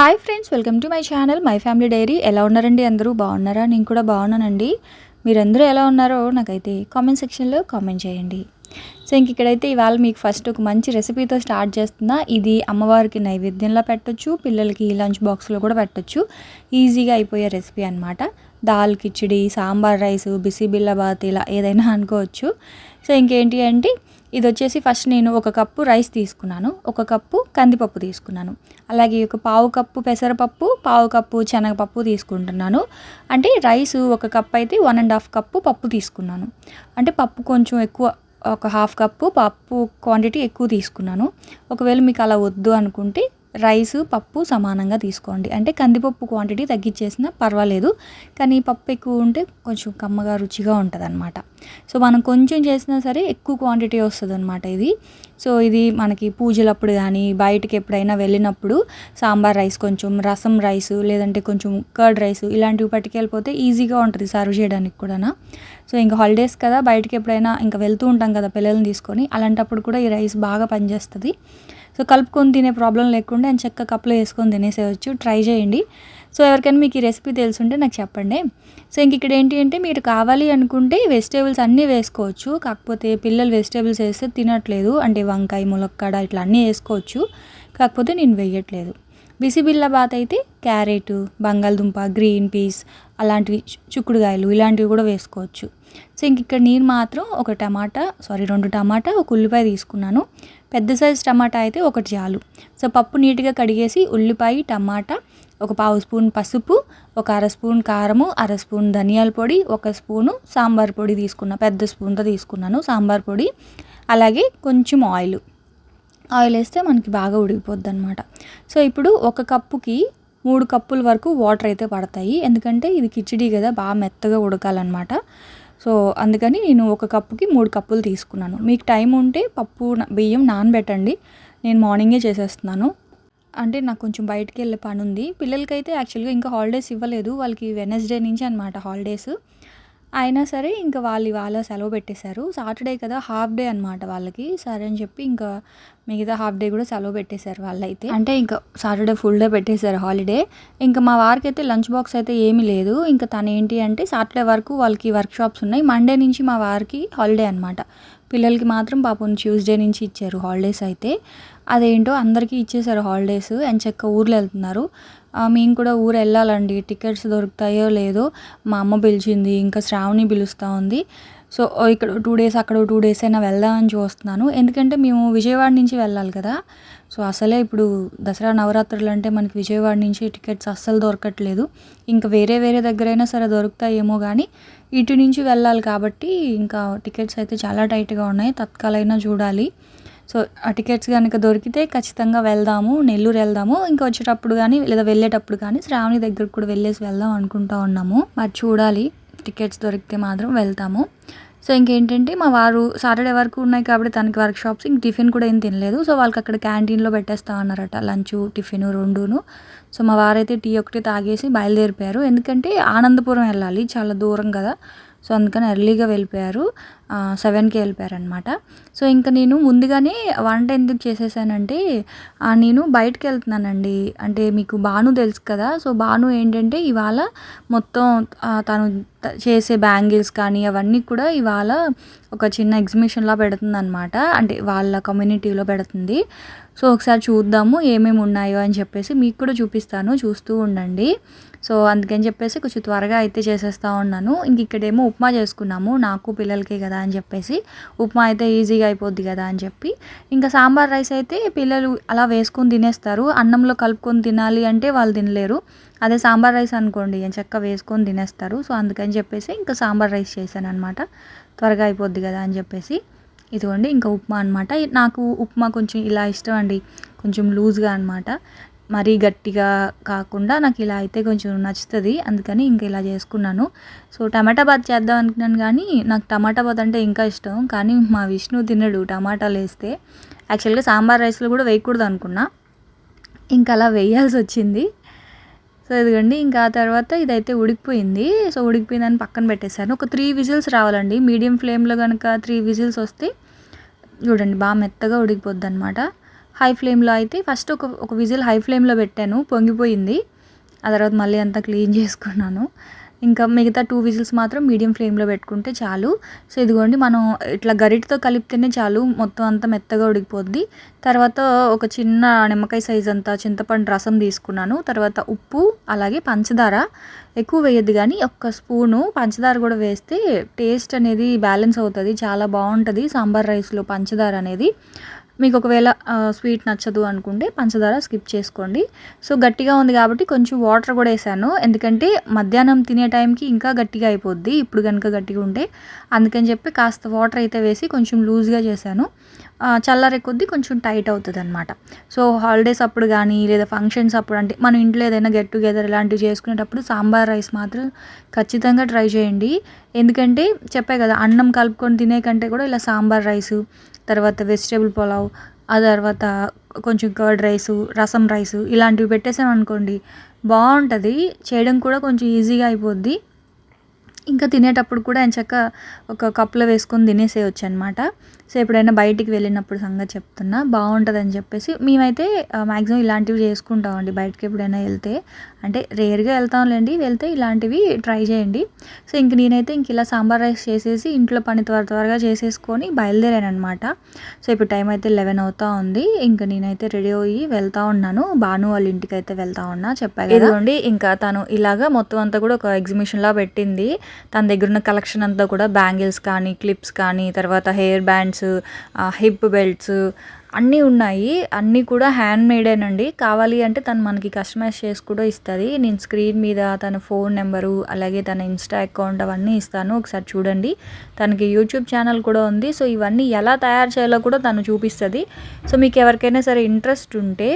Hi friends welcome to my channel my family diary. ఎలా ఉన్నారండి అందరూ? బాగున్నారా? నేను కూడా బాగున్నానండి. మీరందరూ ఎలా ఉన్నారో నాకైతే కామెంట్ సెక్షన్లో కామెంట్ చేయండి. సో ఇంక ఇక్కడైతే ఇవాళ మీకు ఫస్ట్ ఒక మంచి రెసిపీతో స్టార్ట్ చేస్తున్నా. ఇది అమ్మవారికి నైవేద్యంలో పెట్టొచ్చు పిల్లలకి లంచ్ బాక్స్లో కూడా పెట్టొచ్చు. ఈజీగా అయిపోయే రెసిపీ అనమాట దాల్ కిచిడి సాంబార్ రైస్ బిసిబిల్లబాత్ ఇలా ఏదైనా అనుకోవచ్చు. సో ఇంకేంటి అంటే ఇది వచ్చేసి ఫస్ట్ నేను ఒక కప్పు రైస్ తీసుకున్నాను. ఒక కప్పు కందిపప్పు తీసుకున్నాను. అలాగే ఒక పావు కప్పు పెసరపప్పు పావు కప్పు శనగపప్పు తీసుకుంటున్నాను. అంటే రైస్ ఒక కప్ అయితే వన్ అండ్ హాఫ్ కప్పు పప్పు తీసుకున్నాను. అంటే పప్పు కొంచెం ఎక్కువ ఒక హాఫ్ కప్పు పప్పు క్వాంటిటీ ఎక్కువ తీసుకున్నాను. ఒకవేళ మీకు అలా వద్దు అనుకుంటే రైస్ పప్పు సమానంగా తీసుకోండి. అంటే కందిపప్పు క్వాంటిటీ తగ్గించేసినా పర్వాలేదు. కానీ పప్పు ఎక్కువ ఉంటే కొంచెం కమ్మగా రుచిగా ఉంటుంది అనమాట సో మనం కొంచెం చేసినా సరే ఎక్కువ క్వాంటిటీ వస్తుంది అనమాట ఇది. సో ఇది మనకి పూజలప్పుడు కానీ బయటకి ఎప్పుడైనా వెళ్ళినప్పుడు సాంబార్ రైస్ కొంచెం రసం రైస్ లేదంటే కొంచెం కర్డ్ రైస్ ఇలాంటివి పట్టుకెళ్ళిపోతే ఈజీగా ఉంటుంది సర్వ్ చేయడానికి కూడా సో ఇంకా హాలిడేస్ కదా బయటకి ఎప్పుడైనా ఇంకా వెళ్తూ ఉంటాం కదా పిల్లల్ని తీసుకొని అలాంటప్పుడు కూడా ఈ రైస్ బాగా పనిచేస్తుంది. సో కలుపుకొని తినే ప్రాబ్లం లేకుండా నేను చక్కగా కప్లో వేసుకొని తినేసేయచ్చు. ట్రై చేయండి. సో ఎవరికైనా మీకు ఈ రెసిపీ తెలుసుంటే నాకు చెప్పండి. సో ఇంక ఇక్కడ ఏంటి అంటే మీరు కావాలి అనుకుంటే వెజిటేబుల్స్ అన్నీ వేసుకోవచ్చు. కాకపోతే పిల్లలు వెజిటేబుల్స్ వేస్తే తినట్లేదు. అంటే వంకాయ ములక్కాడ ఇట్లా అన్నీ వేసుకోవచ్చు. కాకపోతే నేను వేయట్లేదు. బిసిబిల్ల బాత్ అయితే క్యారెట్ బంగాళదుంప గ్రీన్ పీస్ అలాంటివి చుక్కుడుకాయలు ఇలాంటివి కూడా వేసుకోవచ్చు. సో ఇంక ఇక్కడ నేను మాత్రం ఒక టమాటా సారీ రెండు టమాటా ఒక ఉల్లిపాయ తీసుకున్నాను. పెద్ద సైజ్ టమాటా అయితే ఒకటి చాలు. సో పప్పు నీట్గా కడిగేసి ఉల్లిపాయ టమాటా ఒక పావు స్పూన్ పసుపు ఒక అర స్పూన్ కారము అర స్పూన్ ధనియాల పొడి ఒక స్పూను సాంబార్ పొడి తీసుకున్నా పెద్ద స్పూన్తో తీసుకున్నాను సాంబార్ పొడి. అలాగే కొంచెం ఆయిల్. ఆయిల్ వేస్తే మనకి బాగా ఉడికిపోద్ది అనమాట సో ఇప్పుడు ఒక కప్పుకి మూడు కప్పుల వరకు వాటర్ అయితే పడతాయి. ఎందుకంటే ఇది కిచిడి కదా బాగా మెత్తగా ఉడకాలన్నమాట. సో అందుకని నేను ఒక కప్పుకి మూడు కప్పులు తీసుకున్నాను. మీకు టైం ఉంటే పప్పు బియ్యం నానబెట్టండి. నేను మార్నింగే చేసేస్తున్నాను. అంటే నాకు కొంచెం బయటికి వెళ్ళే పని ఉంది పిల్లలకైతే యాక్చువల్గా ఇంకా హాలిడేస్ ఇవ్వలేదు. వాళ్ళకి వెనస్డే నుంచి అనమాట హాలిడేస్. అయినా సరే ఇంకా వాళ్ళు ఇవాళ సెలవు పెట్టేశారు. సాటర్డే కదా హాఫ్ డే అనమాట వాళ్ళకి. సరే అని చెప్పి ఇంకా మిగతా హాఫ్ డే కూడా సెలవు పెట్టేశారు వాళ్ళైతే. అంటే ఇంకా సాటర్డే ఫుల్ డే పెట్టేశారు హాలిడే. ఇంకా మా వారికి అయితే లంచ్ బాక్స్ అయితే ఏమీ లేదు. ఇంకా తను ఏంటి అంటే సాటర్డే వరకు వాళ్ళకి వర్క్ షాప్స్ ఉన్నాయి. మండే నుంచి మా వారికి హాలిడే అనమాట పిల్లలకి మాత్రం పాపం ట్యూస్డే నుంచి ఇచ్చారు హాలిడేస్ అయితే. అదేంటో అందరికీ ఇచ్చేశారు హాలిడేస్. ఎంచక్క ఊర్లో వెళ్తున్నారు. మేము కూడా ఊరు వెళ్ళాలండి. టికెట్స్ దొరుకుతాయో లేదో మా అమ్మ పిలిచింది. ఇంకా శ్రావణి పిలుస్తూ ఉంది. సో ఇక్కడ టూ డేస్ అక్కడ టూ డేస్ అయినా వెళ్దామని చూస్తున్నాను. ఎందుకంటే మేము విజయవాడ నుంచి వెళ్ళాలి కదా. సో అసలే ఇప్పుడు దసరా నవరాత్రులు అంటే మనకి విజయవాడ నుంచి టికెట్స్ అస్సలు దొరకట్లేదు. ఇంకా వేరే వేరే దగ్గరైనా సరే దొరుకుతాయేమో కానీ ఇటు నుంచి వెళ్ళాలి కాబట్టి ఇంకా టికెట్స్ అయితే చాలా టైట్గా ఉన్నాయి. తత్కాలైనా చూడాలి. సో ఆ టికెట్స్ కనుక దొరికితే ఖచ్చితంగా వెళ్దాము నెల్లూరు వెళ్దాము. ఇంకా వచ్చేటప్పుడు కానీ లేదా వెళ్ళేటప్పుడు కానీ శ్రావణి దగ్గరకు కూడా వెళ్ళేసి వెళ్దాం అనుకుంటా ఉన్నాము. మరి చూడాలి. టికెట్స్ దొరికితే మాత్రం వెళ్తాము. సో ఇంకేంటంటే మా వారు సాటర్డే వరకు ఉన్నాయి కాబట్టి తనకి వర్క్ షాప్స్ ఇంక టిఫిన్ కూడా ఏం తినలేదు. సో వాళ్ళకి అక్కడ క్యాంటీన్లో పెట్టేస్తా అన్నారట లంచ్ టిఫిన్ రెండును. సో మా వారైతే టీ ఒకటి తాగేసి బయలుదేరిపోయారు. ఎందుకంటే ఆనందపురం వెళ్ళాలి. చాలా దూరం కదా. సో అందుకని ఎర్లీగా వెళ్ళిపోయారు. సెవెన్కి వెళ్ళిపోయారనమాట సో ఇంకా నేను ముందుగానే వంట ఎందుకు చేసేసానంటే నేను బయటకు వెళ్తున్నానండి. అంటే మీకు బాను తెలుసు కదా సో బాను ఏంటంటే ఇవాళ మొత్తం తను చేసే బ్యాంగిల్స్ కానీ అవన్నీ కూడా ఇవాళ ఒక చిన్న ఎగ్జిబిషన్లా పెడుతుంది అనమాట అంటే వాళ్ళ కమ్యూనిటీలో పెడుతుంది. సో ఒకసారి చూద్దాము ఏమేమి ఉన్నాయో అని చెప్పేసి మీకు కూడా చూపిస్తాను. చూస్తూ ఉండండి. సో అందుకని చెప్పేసి కొంచెం త్వరగా అయితే చేసేస్తూ ఉన్నాను. ఇంక ఇక్కడేమో ఉప్మా చేసుకున్నాము. నాకు పిల్లలకే కదా అని చెప్పేసి ఉప్మా అయితే ఈజీగా అయిపోద్ది కదా అని చెప్పి. ఇంకా సాంబార్ రైస్ అయితే పిల్లలు అలా వేసుకొని తినేస్తారు. అన్నంలో కలుపుకొని తినాలి అంటే వాళ్ళు తినలేరు. అదే సాంబార్ రైస్ అనుకోండి చక్క వేసుకొని తినేస్తారు. సో అందుకని చెప్పేసి ఇంకా సాంబార్ రైస్ చేశాను అనమాట త్వరగా అయిపోద్ది కదా అని చెప్పేసి. ఇదిగోండి ఇంకా ఉప్మా అనమాట నాకు ఉప్మా కొంచెం ఇలా ఇష్టం అండి. కొంచెం లూజ్గా అనమాట మరీ గట్టిగా కాకుండా నాకు ఇలా అయితే కొంచెం నచ్చుతుంది. అందుకని ఇంకా ఇలా చేసుకున్నాను. సో టమాటా బాత్ చేద్దాం అనుకున్నాను కానీ నాకు టమాటా బాత్ అంటే ఇంకా ఇష్టం. కానీ మా విష్ణు తినడు టమాటాలు వేస్తే. యాక్చువల్గా సాంబార్ రైస్లో కూడా వేయకూడదు అనుకున్నా. ఇంకా అలా వేయాల్సి వచ్చింది. సో ఇదిగండి ఇంకా ఆ తర్వాత ఇదైతే ఉడికిపోయింది. సో ఉడికిపోయిందని పక్కన పెట్టేశాను. ఒక త్రీ విజిల్స్ రావాలండి. మీడియం ఫ్లేమ్లో కనుక త్రీ విజిల్స్ వస్తే చూడండి బాగా మెత్తగా ఉడికిపోద్ది అనమాట హై ఫ్లేమ్లో అయితే ఫస్ట్ ఒక ఒక విజిల్ హై ఫ్లేమ్లో పెట్టాను పొంగిపోయింది. ఆ తర్వాత మళ్ళీ అంతా క్లీన్ చేసుకున్నాను. ఇంకా మిగతా టూ విజిల్స్ మాత్రం మీడియం ఫ్లేమ్లో పెట్టుకుంటే చాలు. సో ఇదిగోండి మనం ఇట్లా గరిటతో కలిపితేనే చాలు మొత్తం అంతా మెత్తగా ఉడికిపోద్ది. తర్వాత ఒక చిన్న నిమ్మకాయ సైజ్ అంతా చింతపండు రసం తీసుకున్నాను. తర్వాత ఉప్పు అలాగే పంచదార. ఎక్కువ వేయద్దు కానీ ఒక్క స్పూను పంచదార కూడా వేస్తే టేస్ట్ అనేది బ్యాలెన్స్ అవుతుంది చాలా బాగుంటుంది. సాంబార్ రైస్లో పంచదార అనేది. మీకు ఒకవేళ స్వీట్ నచ్చదు అనుకుంటే పంచదార స్కిప్ చేసుకోండి. సో గట్టిగా ఉంది కాబట్టి కొంచెం వాటర్ కూడా వేసాను. ఎందుకంటే మధ్యాహ్నం తినే టైంకి ఇంకా గట్టిగా అయిపోద్ది. ఇప్పుడు కనుక గట్టిగా ఉంటే అందుకని చెప్పి కాస్త వాటర్ అయితే వేసి కొంచెం లూజ్గా చేశాను. చల్లారే కొద్దీ కొంచెం టైట్ అవుతుంది అనమాట సో హాలిడేస్ అప్పుడు కానీ లేదా ఫంక్షన్స్ అప్పుడు అంటే మన ఇంట్లో ఏదైనా గెట్ టుగెదర్ ఇలాంటివి చేసుకునేటప్పుడు సాంబార్ రైస్ మాత్రం ఖచ్చితంగా ట్రై చేయండి. ఎందుకంటే చెప్పే కదా అన్నం కలుపుకొని తినే కంటే కూడా ఇలా సాంబార్ రైసు తర్వాత వెజిటేబుల్ పులావ్ ఆ తర్వాత కొంచెం కర్డ్ రైసు రసం రైసు ఇలాంటివి పెట్టేసామనుకోండి బాగుంటుంది. చేయడం కూడా కొంచెం ఈజీగా అయిపోద్ది. ఇంకా తినేటప్పుడు కూడా ఎంచక్క ఒక కప్లో వేసుకొని తినేసేయచ్చు అనమాట సో ఎప్పుడైనా బయటికి వెళ్ళినప్పుడు సంగతి చెప్తున్నా బాగుంటుందని చెప్పేసి మేమైతే మ్యాక్సిమం ఇలాంటివి చేసుకుంటామండి. బయటకి ఎప్పుడైనా వెళ్తే అంటే రేర్గా వెళ్తాంలేండి వెళ్తే ఇలాంటివి ట్రై చేయండి. సో ఇంక నేనైతే ఇంక ఇలా సాంబార్ రైస్ చేసేసి ఇంట్లో పని త్వర త్వరగా చేసేసుకొని బయలుదేరానమాట సో ఇప్పుడు టైం అయితే లెవెన్ అవుతా ఉంది. ఇంకా నేనైతే రెడీ అయ్యి వెళ్తా ఉన్నాను. భాను వాళ్ళ ఇంటికి అయితే వెళ్తా ఉన్నా చెప్పాను ఇదిగోండి ఇంకా తను ఇలాగా మొత్తం అంతా కూడా ఒక ఎగ్జిబిషన్లా పెట్టింది. తన దగ్గర ఉన్న కలెక్షన్ అంతా కూడా బ్యాంగిల్స్ కానీ క్లిప్స్ కానీ తర్వాత హెయిర్ బ్యాండ్స్ హిప్ బెల్ట్స్ అన్నీ ఉన్నాయి. అన్నీ కూడా హ్యాండ్ మేడేనండి కావాలి అంటే తను మనకి కస్టమైజ్ చేసి కూడా ఇస్తుంది. నేను స్క్రీన్ మీద తన ఫోన్ నెంబరు అలాగే తన ఇన్స్టా అకౌంట్ అవన్నీ ఇస్తాను. ఒకసారి చూడండి. తనకి యూట్యూబ్ ఛానల్ కూడా ఉంది. సో ఇవన్నీ ఎలా తయారు చేయాలో కూడా తను చూపిస్తుంది. సో మీకు ఎవరికైనా సరే ఇంట్రెస్ట్ ఉంటే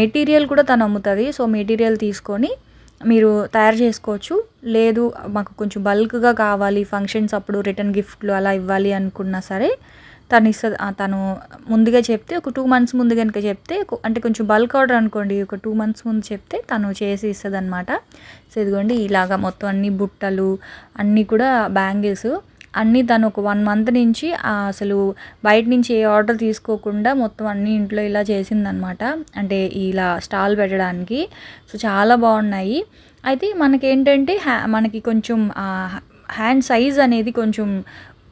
మెటీరియల్ కూడా తను అమ్ముతుంది. సో మెటీరియల్ తీసుకొని మీరు తయారు చేసుకోవచ్చు. లేదు మాకు కొంచెం బల్క్గా కావాలి ఫంక్షన్స్ అప్పుడు రిటర్న్ గిఫ్ట్లు అలా ఇవ్వాలి అనుకున్నా సరే తను ఇస్తుంది తను ముందుగా చెప్తే ఒక టూ మంత్స్ ముందు కనుక చెప్తే అంటే కొంచెం బల్క్ ఆర్డర్ అనుకోండి ఒక టూ మంత్స్ ముందు చెప్తే తను చేసి ఇస్తుంది అనమాట సో ఇదిగోండి ఇలాగా మొత్తం అన్ని బుట్టలు అన్నీ కూడా బ్యాంగిల్స్ అన్నీ తను ఒక వన్ మంత్ నుంచి అసలు బయట నుంచి ఏ ఆర్డర్ తీసుకోకుండా మొత్తం అన్నీ ఇంట్లో ఇలా చేసిందనమాట అంటే ఇలా స్టాల్ పెట్టడానికి. సో చాలా బాగున్నాయి. అయితే మనకేంటంటే హ్యా మనకి కొంచెం హ్యాండ్ సైజ్ అనేది కొంచెం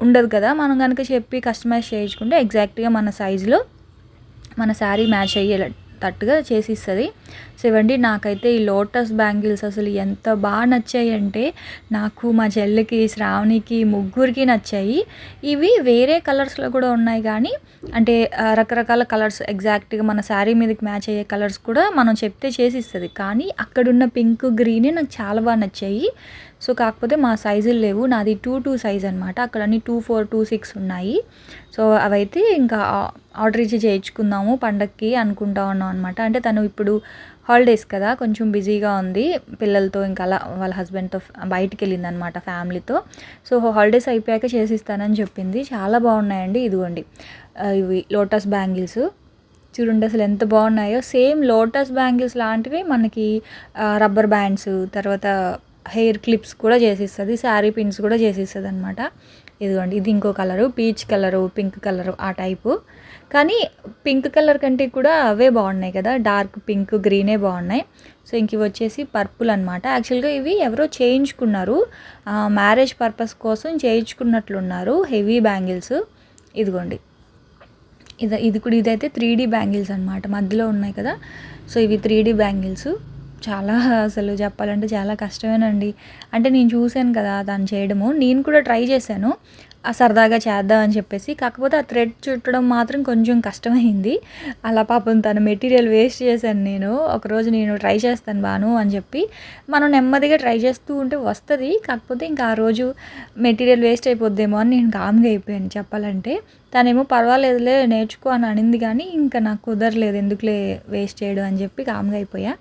ఉండదు కదా. మనం కనుక చెప్పి కస్టమైజ్ చేయించుకుంటే ఎగ్జాక్ట్గా మన సైజులో మన శారీ మ్యాచ్ తట్టుగా చేసి ఇస్తుంది సో ఇవ్వండి నాకైతే ఈ లోటస్ బ్యాంగిల్స్ అసలు ఎంత బాగా నచ్చాయి అంటే నాకు మా చెల్లికి శ్రావణికి ముగ్గురికి నచ్చాయి. ఇవి వేరే కలర్స్లో కూడా ఉన్నాయి కానీ అంటే రకరకాల కలర్స్ ఎగ్జాక్ట్గా మన శారీ మీదకి మ్యాచ్ అయ్యే కలర్స్ కూడా మనం చెప్తే చేసి ఇస్తుంది కానీ అక్కడున్న పింక్ గ్రీనే నాకు చాలా బాగా నచ్చాయి. సో కాకపోతే మా సైజులు లేవు. నాది టూ టూ సైజ్ అనమాట అక్కడ అన్ని టూ ఫోర్ టూ సిక్స్ ఉన్నాయి. సో అవైతే ఇంకా ఆర్డర్ ఇచ్చి చేయించుకుందాము పండక్కి అనుకుంటా ఉన్నాం అనమాట అంటే తను ఇప్పుడు హాలిడేస్ కదా కొంచెం బిజీగా ఉంది. పిల్లలతో ఇంకా అలా వాళ్ళ హస్బెండ్తో బయటికి వెళ్ళింది అనమాట ఫ్యామిలీతో. సో హాలిడేస్ అయిపోయాక చేసిస్తానని చెప్పింది. చాలా బాగున్నాయండి ఇదిగోండి. ఇవి లోటస్ బ్యాంగిల్స్. చూడండి అసలు ఎంత బాగున్నాయో. సేమ్ లోటస్ బ్యాంగిల్స్ లాంటివి మనకి రబ్బర్ బ్యాండ్స్ తర్వాత హెయిర్ క్లిప్స్ కూడా చేసిస్తుంది శారీ పిన్స్ కూడా చేసిస్తుంది అనమాట ఇదిగోండి ఇది ఇంకో colour peach colour pink colour ఆ టైపు. కానీ పింక్ కలర్ కంటే కూడా అవే బాగున్నాయి కదా డార్క్ పింక్ గ్రీనే బాగున్నాయి. సో ఇంక ఇవి వచ్చేసి పర్పుల్ అనమాట యాక్చువల్గా ఇవి ఎవరో చేయించుకున్నారు మ్యారేజ్ పర్పస్ కోసం చేయించుకున్నట్లున్నారు హెవీ బ్యాంగిల్స్. ఇదిగోండి ఇది ఇది కూడా ఇదైతే త్రీ డీ బ్యాంగిల్స్ అనమాట మధ్యలో ఉన్నాయి కదా. సో ఇవి త్రీ డీ బ్యాంగిల్స్. చాలా అసలు చెప్పాలంటే చాలా కష్టమేనండి. అంటే నేను చూశాను కదా దాన్ని చేయడము. నేను కూడా ట్రై చేశాను. సరదాగా చేద్దాం అని చెప్పేసి. కాకపోతే ఆ థ్రెడ్ చుట్టడం మాత్రం కొంచెం కష్టమైంది. అలా పాపం తన మెటీరియల్ వేస్ట్ చేశాను నేను. ఒకరోజు నేను ట్రై చేస్తాను బాను అని చెప్పి. మనం నెమ్మదిగా ట్రై చేస్తూ ఉంటే వస్తుంది. కాకపోతే ఇంకా ఆ రోజు మెటీరియల్ వేస్ట్ అయిపోద్దేమో అని నేను కామ్గా అయిపోయాను చెప్పాలంటే. తనేమో పర్వాలేదులే నేర్చుకో అని అనింది కానీ ఇంకా నాకు కుదరలేదు. ఎందుకులే వేస్ట్ చేయడం అని చెప్పి కామ్గా అయిపోయా.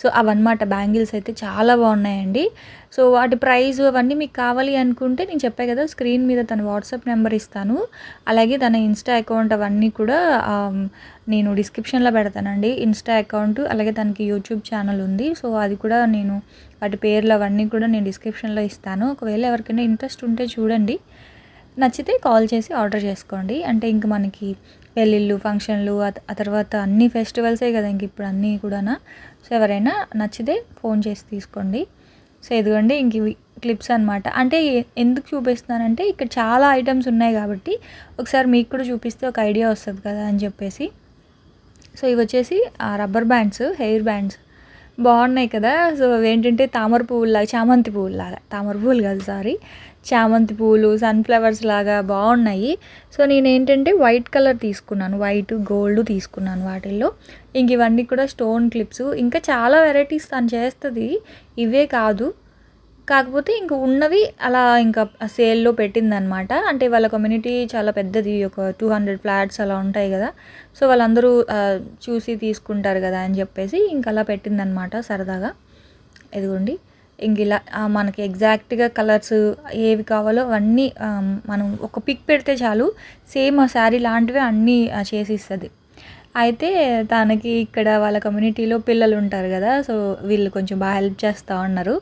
సో అవన్నమాట బ్యాంగిల్స్ అయితే చాలా బాగున్నాయండి. సో వాటి ప్రైస్ అవన్నీ మీకు కావాలి అనుకుంటే నేను చెప్పా కదా స్క్రీన్ మీద తన వాట్సాప్ నెంబర్ ఇస్తాను. అలాగే తన ఇన్స్టా అకౌంట్ అవన్నీ కూడా నేను డిస్క్రిప్షన్లో పెడతానండి. ఇన్స్టా అకౌంట్ అలాగే తనకి యూట్యూబ్ ఛానల్ ఉంది. సో అది కూడా నేను వాటి పేర్లు అవన్నీ కూడా నేను డిస్క్రిప్షన్లో ఇస్తాను. ఒకవేళ ఎవరికైనా ఇంట్రెస్ట్ ఉంటే చూడండి. నచ్చితే కాల్ చేసి ఆర్డర్ చేసుకోండి. అంటే ఇంక మనకి పెళ్ళిళ్ళు ఫంక్షన్లు ఆ తర్వాత అన్ని ఫెస్టివల్సే కదా ఇంక ఇప్పుడు అన్నీ కూడా సో ఎవరైనా నచ్చితే ఫోన్ చేసి తీసుకోండి. సో ఇదిగోండి ఇంక ఇవి క్లిప్స్ అనమాట అంటే ఎందుకు చూపిస్తున్నానంటే ఇక్కడ చాలా ఐటమ్స్ ఉన్నాయి కాబట్టి ఒకసారి మీకు కూడా చూపిస్తే ఒక ఐడియా వస్తుంది కదా అని చెప్పేసి. సో ఇవి వచ్చేసి రబ్బర్ బ్యాండ్స్ హెయిర్ బ్యాండ్స్. బాగున్నాయి కదా. సో ఏంటంటే తామర పువ్వులాగా చామంతి పువ్వులాగా తామర పువ్వులు కాదు సారీ. చామంతి పువ్వులు సన్ఫ్లవర్స్ లాగా బాగున్నాయి. సో నేను ఏంటంటే వైట్ కలర్ తీసుకున్నాను. వైట్ గోల్డ్ తీసుకున్నాను వాటిల్లో. ఇంక ఇవన్నీ కూడా స్టోన్ క్లిప్స్. ఇంకా చాలా వెరైటీస్ తను చేస్తుంది. ఇవే కాదు. కాకపోతే ఇంక ఉన్నవి అలా ఇంకా సేల్లో పెట్టిందనమాట అంటే వాళ్ళ కమ్యూనిటీ చాలా పెద్దది ఒక టూ హండ్రెడ్ ఫ్లాట్స్ అలా ఉంటాయి కదా. సో వాళ్ళందరూ చూసి తీసుకుంటారు కదా అని చెప్పేసి ఇంక అలా పెట్టిందనమాట సరదాగా. ఇదిగోండి ఇంక ఇలా మనకి ఎగ్జాక్ట్గా కలర్స్ ఏవి కావాలో అవన్నీ మనం ఒక పిక్ పెడితే చాలు సేమ్ ఆ శారీ లాంటివే అన్నీ చేసిస్తుంది. అయితే తనకి ఇక్కడ వాళ్ళ కమ్యూనిటీలో పిల్లలు ఉంటారు కదా సో వీళ్ళు కొంచెం బాగా హెల్ప్ చేస్తూ ఉన్నారు.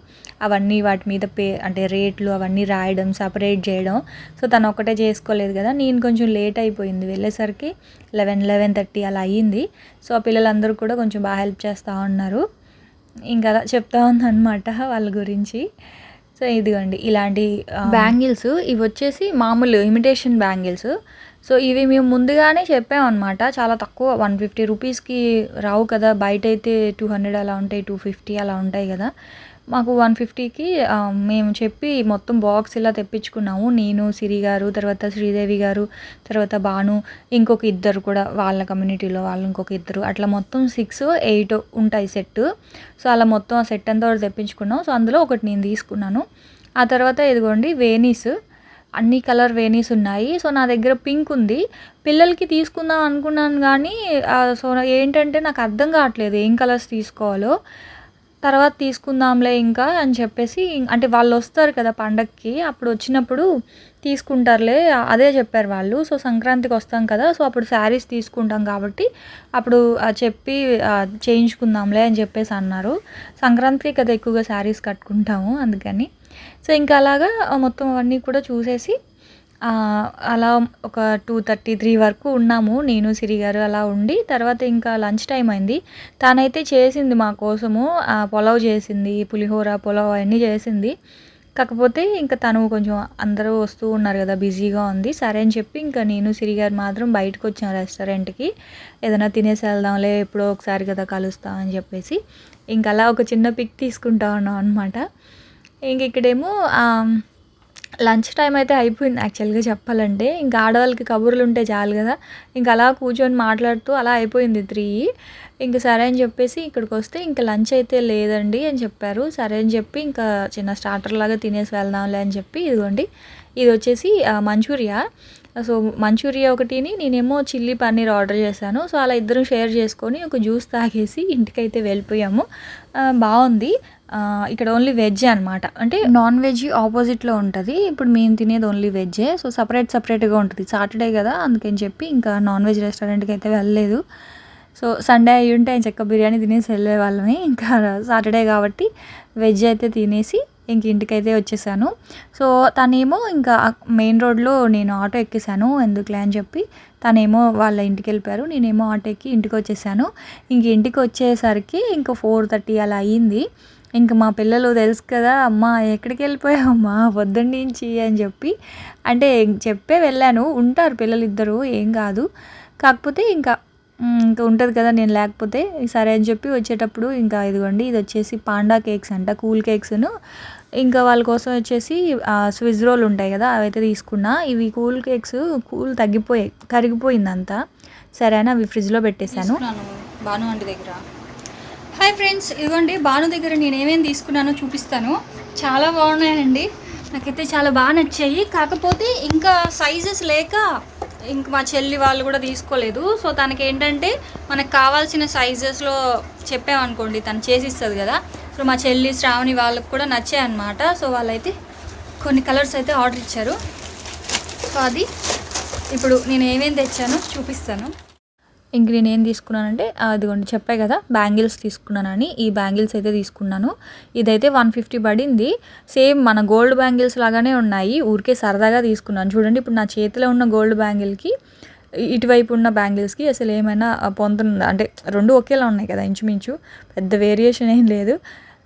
అవన్నీ వాటి మీద పే అంటే రేట్లు అవన్నీ రాయడం సపరేట్ చేయడం. సో తను ఒక్కటే చేసుకోలేదు కదా. నేను కొంచెం లేట్ అయిపోయింది వెళ్ళేసరికి లెవెన్ లెవెన్ థర్టీ అలా అయ్యింది. సో ఆ పిల్లలందరూ కూడా కొంచెం బాగా హెల్ప్ చేస్తూ ఉన్నారు. ఇంకా అలా చెప్తా ఉందన్నమాట వాళ్ళ గురించి. సో ఇదిగోండి ఇలాంటి బ్యాంగిల్స్ ఇవి వచ్చేసి మామూలు ఇమిటేషన్ బ్యాంగిల్స్. సో ఇవి మేము ముందుగానే చెప్పామన్నమాట. చాలా తక్కువ వన్ ఫిఫ్టీ రూపీస్కి రావు కదా. బయట అయితే టూ హండ్రెడ్ అలా ఉంటాయి టూ ఫిఫ్టీ అలా ఉంటాయి కదా. మాకు వన్ ఫిఫ్టీకి మేము చెప్పి మొత్తం బాక్స్ ఇలా తెప్పించుకున్నాము. నేను సిరి గారు తర్వాత శ్రీదేవి గారు తర్వాత భాను ఇంకొక ఇద్దరు కూడా వాళ్ళ కమ్యూనిటీలో వాళ్ళు ఇంకొక ఇద్దరు. అట్లా మొత్తం సిక్స్ ఎయిట్ ఉంటాయి సెట్ సో అలా మొత్తం ఆ సెట్ అంతా తెప్పించుకున్నాం. సో అందులో ఒకటి నేను తీసుకున్నాను. ఆ తర్వాత ఇదిగోండి వేనీస్ అన్ని కలర్ వేనీస్ ఉన్నాయి. సో నా దగ్గర పింక్ ఉంది. పిల్లలకి తీసుకుందాం అనుకున్నాను కానీ సో ఏంటంటే నాకు అర్థం కావట్లేదు ఏం కలర్స్ తీసుకోవాలో. తర్వాత తీసుకుందాంలే ఇంకా అని చెప్పేసి అంటే వాళ్ళు వస్తారు కదా పండక్కి అప్పుడు వచ్చినప్పుడు తీసుకుంటారులే అదే చెప్పారు వాళ్ళు. సో సంక్రాంతికి వస్తాం కదా సో అప్పుడు శారీస్ తీసుకుంటాం కాబట్టి అప్పుడు చెప్పి చేయించుకుందాంలే అని చెప్పేసి అన్నారు. సంక్రాంతికి కదా ఎక్కువగా శారీస్ కట్టుకుంటాము అందుకని. సో ఇంకా అలాగా మొత్తం అవన్నీ కూడా చూసేసి అలా ఒక టూ థర్టీ త్రీ వరకు ఉన్నాము. నేను సిరి గారు అలా ఉండి తర్వాత ఇంకా లంచ్ టైం అయింది. తనైతే చేసింది మా కోసము ఆ, పులావ్ చేసింది పులిహోర పులావ్ అవన్నీ చేసింది. కాకపోతే ఇంకా తను కొంచెం అందరూ వస్తూ ఉన్నారు కదా బిజీగా ఉంది. సరే అని చెప్పి ఇంకా నేను సిరి గారు మాత్రం బయటకు వచ్చాం రెస్టారెంట్కి. ఏదైనా తినేసి వెళ్దాంలే ఎప్పుడో ఒకసారి కదా కలుస్తాం అని చెప్పేసి. ఇంకా అలా ఒక చిన్న పిక్ తీసుకుంటా ఉన్నాం అనమాట ఇంక ఇక్కడేమో లంచ్ టైం అయితే అయిపోయింది యాక్చువల్గా చెప్పాలంటే. ఇంకా ఆడవాళ్ళకి కబుర్లు ఉంటే చాలు కదా. ఇంకా అలా కూర్చొని మాట్లాడుతూ అలా అయిపోయింది త్రీ. ఇంకా సరే అని చెప్పేసి ఇక్కడికి వస్తే ఇంకా లంచ్ అయితే లేదండి అని చెప్పారు. సరే అని చెప్పి ఇంకా చిన్న స్టార్టర్ లాగా తినేసి వెళ్దాంలే అని చెప్పి ఇదిగోండి. ఇది వచ్చేసి మంచూరియా. సో మంచూరియా ఒకటిని నేనేమో చిల్లీ పన్నీర్ ఆర్డర్ చేశాను. సో అలా ఇద్దరం షేర్ చేసుకొని ఒక జ్యూస్ తాగేసి ఇంటికైతే వెళ్ళిపోయాము. బాగుంది. ఇక్కడ ఓన్లీ వెజ్ అనమాట అంటే నాన్ వెజ్ ఆపోజిట్లో ఉంటుంది. ఇప్పుడు మేము తినేది ఓన్లీ వెజ్జే సో సపరేట్ సపరేట్గా ఉంటుంది. సాటర్డే కదా అందుకని చెప్పి ఇంకా నాన్ వెజ్ రెస్టారెంట్కి అయితే వెళ్ళలేదు. సో సండే అయ్యి ఉంటే ఆయన చెక్క బిర్యానీ తినేసి వెళ్ళే వాళ్ళమే. ఇంకా సాటర్డే కాబట్టి వెజ్ అయితే తినేసి ఇంక ఇంటికైతే వచ్చేసాను. సో తనేమో ఇంకా మెయిన్ రోడ్లో నేను ఆటో ఎక్కేసాను ఎందుకులే అని చెప్పి. తనేమో వాళ్ళ ఇంటికి వెళ్ళిపోయారు. నేనేమో ఆటో ఎక్కి ఇంటికి వచ్చేసాను. ఇంక ఇంటికి వచ్చేసరికి ఇంకా ఫోర్ థర్టీ అలా అయ్యింది ఇంక మా పిల్లలు తెలుసు కదా అమ్మా ఎక్కడికి వెళ్ళిపోయావమ్మా? పొద్దున్న నుంచి అని చెప్పి అంటే చెప్పే వెళ్ళాను. ఉంటారు పిల్లలు ఇద్దరు ఏం కాదు. కాకపోతే ఇంకా ఇంకా ఉంటుంది కదా నేను లేకపోతే సరే అని చెప్పి వచ్చేటప్పుడు ఇంకా ఇదిగోండి ఇది వచ్చేసి పాండా కేక్స్ అంట కూల్ కేక్స్ను. ఇంకా వాళ్ళ కోసం వచ్చేసి స్విజ్ రోల్ ఉంటాయి కదా అవైతే తీసుకున్నా. ఇవి కూల్ కేక్స్ కూల్ తగ్గిపోయాయి కరిగిపోయింది అంతా సరే అని అవి ఫ్రిడ్జ్లో పెట్టేశాను. భాను దగ్గర. హాయ్ ఫ్రెండ్స్ ఇదిగోండి భాను దగ్గర నేను ఏమేమి తీసుకున్నానో చూపిస్తాను. చాలా బాగున్నాయండి. నాకైతే చాలా బాగా నచ్చాయి. కాకపోతే ఇంకా సైజెస్ లేక ఇంక మా చెల్లి వాళ్ళు కూడా తీసుకోలేదు. సో తనకి ఏంటంటే మనకు కావాల్సిన సైజెస్లో చెప్పామనుకోండి తను చేసిస్తుంది కదా. సో మా చెల్లి శ్రావణి వాళ్ళకి కూడా నచ్చాయన్నమాట సో వాళ్ళైతే కొన్ని కలర్స్ అయితే ఆర్డర్ ఇచ్చారు. సో అది ఇప్పుడు నేను ఏమేమి తెచ్చానో చూపిస్తాను. ఇంక నేను ఏం తీసుకున్నానంటే అదిగోండి చెప్పాయి కదా బ్యాంగిల్స్ తీసుకున్నానని. ఈ బ్యాంగిల్స్ అయితే తీసుకున్నాను. ఇదైతే వన్ ఫిఫ్టీ పడింది. సేమ్ మన గోల్డ్ బ్యాంగిల్స్ లాగానే ఉన్నాయి. ఊరికే సరదాగా తీసుకున్నాను. చూడండి ఇప్పుడు నా చేతిలో ఉన్న గోల్డ్ బ్యాంగిల్కి ఇటువైపు ఉన్న బ్యాంగిల్స్కి అసలు ఏమైనా పొందుతుందా అంటే రెండు ఒకేలా ఉన్నాయి కదా ఇంచుమించు. పెద్ద వేరియేషన్ ఏం లేదు.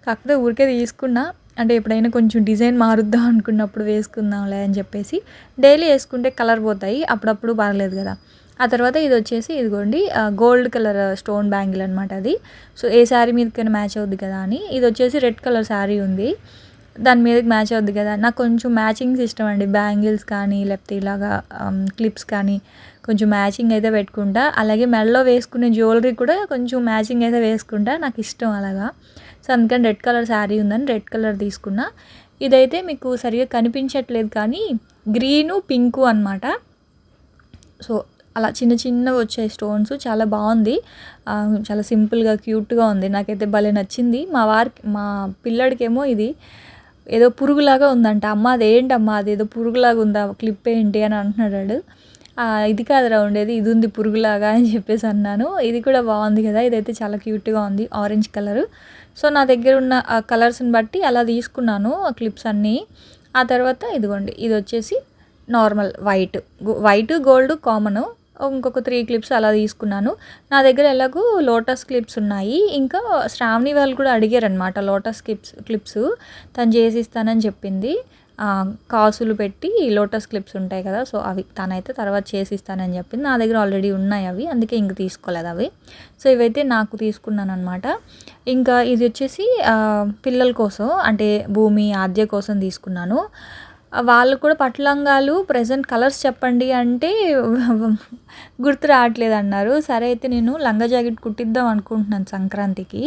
కాకపోతే ఊరికే తీసుకున్నా. అంటే ఎప్పుడైనా కొంచెం డిజైన్ మారుద్దాం అనుకున్నప్పుడు వేసుకుందాంలే అని చెప్పేసి డైలీ వేసుకుంటే కలర్ పోతాయి. అప్పుడప్పుడు బాగలేదు కదా. ఆ తర్వాత ఇది వచ్చేసి ఇదిగోండి గోల్డ్ కలర్ స్టోన్ బ్యాంగిల్ అనమాట అది. సో ఏ శారీ మీదకైనా మ్యాచ్ అవుద్ది కదా అని. ఇది వచ్చేసి రెడ్ కలర్ శారీ ఉంది. దాని మీదకి మ్యాచ్ అవుద్ది కదా. నాకు కొంచెం మ్యాచింగ్స్ ఇష్టం అండి. బ్యాంగిల్స్ కానీ లేకపోతే ఇలాగా క్లిప్స్ కానీ కొంచెం మ్యాచింగ్ అయితే పెట్టుకుంటా. అలాగే మెడలో వేసుకునే జ్యువెలరీ కూడా కొంచెం మ్యాచింగ్ అయితే వేసుకుంటా. నాకు ఇష్టం అలాగా. సో అందుకని రెడ్ కలర్ శారీ ఉందని రెడ్ కలర్ తీసుకున్నా. ఇదైతే మీకు సరిగా కనిపించట్లేదు కానీ గ్రీను పింకు అనమాట సో అలా చిన్న చిన్నవి వచ్చాయి స్టోన్స్ చాలా బాగుంది. చాలా సింపుల్గా క్యూట్గా ఉంది. నాకైతే భలే నచ్చింది. మా వారికి మా పిల్లడికేమో ఇది ఏదో పురుగులాగా ఉందంట. అమ్మ అదేంటమ్మా అది ఏదో పురుగులాగా ఉందా క్లిప్ ఏంటి అని అంటున్నాడు ఇది కాదురా ఉండేది ఇది ఉంది పురుగులాగా అని చెప్పేసి అన్నాను. ఇది కూడా బాగుంది కదా ఇదైతే చాలా క్యూట్గా ఉంది ఆరెంజ్ కలర్. సో నా దగ్గర ఉన్న ఆ కలర్స్ని బట్టి అలా తీసుకున్నాను ఆ క్లిప్స్ అన్నీ. ఆ తర్వాత ఇదిగోండి ఇది వచ్చేసి normal white. White gold common. ఇంకొక త్రీ క్లిప్స్ అలా తీసుకున్నాను. నా దగ్గర ఎలాగో లోటస్ క్లిప్స్ ఉన్నాయి. ఇంకా శ్రావణి వాళ్ళు కూడా అడిగారనమాట లోటస్ క్లిప్స్ క్లిప్స్ తను చేసిస్తానని చెప్పింది. కాసులు పెట్టి లోటస్ క్లిప్స్ ఉంటాయి కదా సో అవి తనైతే తర్వాత చేసిస్తానని చెప్పింది. నా దగ్గర ఆల్రెడీ ఉన్నాయి అవి అందుకే ఇంక తీసుకోలేదు అవి. సో ఇవైతే నాకు తీసుకున్నాను అనమాట ఇంకా ఇది వచ్చేసి పిల్లల కోసం అంటే భూమి ఆద్య కోసం తీసుకున్నాను. వాళ్ళు కూడా పట్లంగాలు ప్రజెంట్ కలర్స్ చెప్పండి అంటే గుర్తు రావట్లేదు అన్నారు సరే అయితే నేను లంగా జాకెట్ కుట్టిద్దాం అనుకుంటున్నాను సంక్రాంతికి.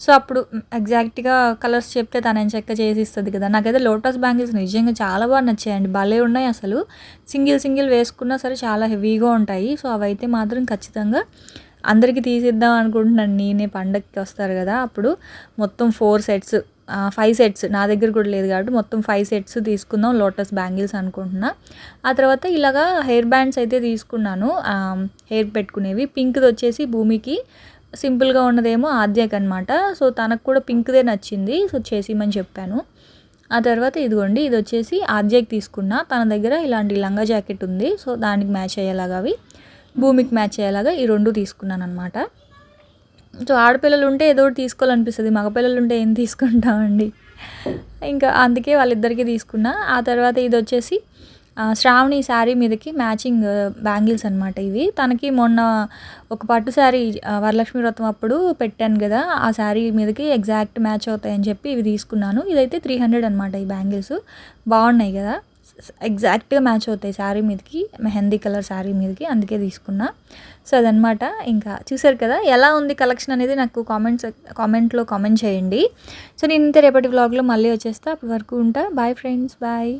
సో అప్పుడు ఎగ్జాక్ట్గా కలర్స్ చెప్తే తన చెక్క చేసి ఇస్తుంది కదా. నాకైతే లోటస్ బ్యాంగిల్స్ నిజంగా చాలా బాగా నచ్చాయండి. భలే ఉన్నాయి అసలు. సింగిల్ సింగిల్ వేసుకున్నా సరే చాలా హెవీగా ఉంటాయి. సో అవైతే మాత్రం ఖచ్చితంగా అందరికీ తీసిద్దాం అనుకుంటున్నాను. నేనే పండగకి వస్తారు కదా అప్పుడు. మొత్తం ఫోర్ సెట్స్ ఫైవ్ సెట్స్ నా దగ్గర కూడా లేదు కాబట్టి మొత్తం ఫైవ్ సెట్స్ తీసుకుందాం లోటస్ బ్యాంగిల్స్ అనుకుంటున్నా. ఆ తర్వాత ఇలాగా హెయిర్ బ్యాండ్స్ అయితే తీసుకున్నాను. హెయిర్ పెట్టుకునేవి. పింక్ది వచ్చేసి భూమికి సింపుల్గా ఉన్నదేమో ఆద్యక్ అనమాట సో తనకు కూడా పింక్దే నచ్చింది. సో చేసిమని చెప్పాను. ఆ తర్వాత ఇదిగోండి ఇది వచ్చేసి ఆద్యకి తీసుకున్నా. తన దగ్గర ఇలాంటి లంగా జాకెట్ ఉంది. సో దానికి మ్యాచ్ అయ్యేలాగా అవి. భూమికి మ్యాచ్ అయ్యేలాగా ఈ రెండు తీసుకున్నాను అనమాట సో ఆడపిల్లలు ఉంటే ఏదో ఒకటి తీసుకోవాలనిపిస్తుంది. మగపిల్లలు ఉంటే ఏం తీసుకుంటామండి? ఇంకా అందుకే వాళ్ళిద్దరికీ తీసుకున్నా. ఆ తర్వాత ఇది వచ్చేసి శ్రావణి శారీ మీదకి మ్యాచింగ్ బ్యాంగిల్స్ అనమాట ఇవి. తనకి మొన్న ఒక పట్టు శారీ వరలక్ష్మి వ్రతం అప్పుడు పెట్టాను కదా ఆ శారీ మీదకి ఎగ్జాక్ట్ మ్యాచ్ అవుతాయని చెప్పి ఇవి తీసుకున్నాను. ఇదైతే త్రీ హండ్రెడ్ అనమాట ఈ బ్యాంగిల్స్. బాగున్నాయి కదా. ఎగ్జాక్ట్గా మ్యాచ్ అవుతాయి శారీ మీదకి మెహందీ కలర్ శారీ మీదకి అందుకే తీసుకున్నా. సో అదనమాట. ఇంకా చూసారు కదా ఎలా ఉంది కలెక్షన్ అనేది నాకు కామెంట్స్ కామెంట్లో కామెంట్ చేయండి. సో నేను ఇంత రేపటి వ్లాగ్లో మళ్ళీ వచ్చేస్తా. అప్పటి వరకు ఉంటా. Bye friends. బాయ్.